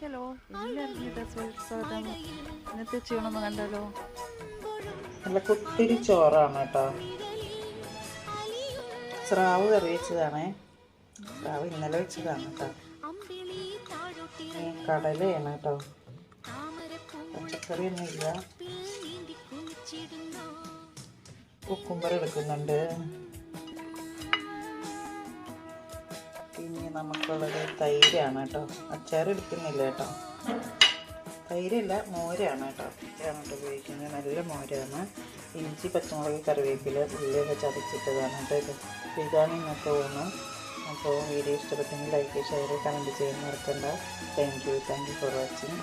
Hello സ്വാഗതം ഇന്നത്തെ ചെയ്യണമെന്ന് കണ്ടാലോ? നല്ല കുത്തിരി ചോറാണ് കേട്ടോ. സ്രാവ് കറി വെച്ചതാണേ. സ്രാവ് ഇന്നലെ വെച്ചതാണ് കേട്ടോ. കടലയാണ് കേട്ടോ. പച്ചക്കറി ഒന്നുമില്ല കുക്കുംബർ എടുക്കുന്നുണ്ട്. പിന്നെ നമുക്കുള്ളത് തൈരാണ് കേട്ടോ. അച്ചാർ എടുക്കുന്നില്ല കേട്ടോ. തൈരല്ല മോരാണ് കേട്ടോ. ഇതാണ് ഉപയോഗിക്കുന്നത്. നല്ല മോരാണ്. ഇഞ്ചി പച്ചമുളക് കറിവേപ്പില ഉള്ളിയൊക്കെ ചതച്ചിട്ടതാണ് കേട്ടോ ഇത്. ഇതാണ് ഇന്നത്തെ ഊണ്. അപ്പോൾ വീഡിയോ ഇഷ്ടപ്പെട്ടെങ്കിൽ ലൈക്ക് ഷെയർ കമന്റ് ചെയ്യാൻ മറക്കണ്ട thank you thank you for watching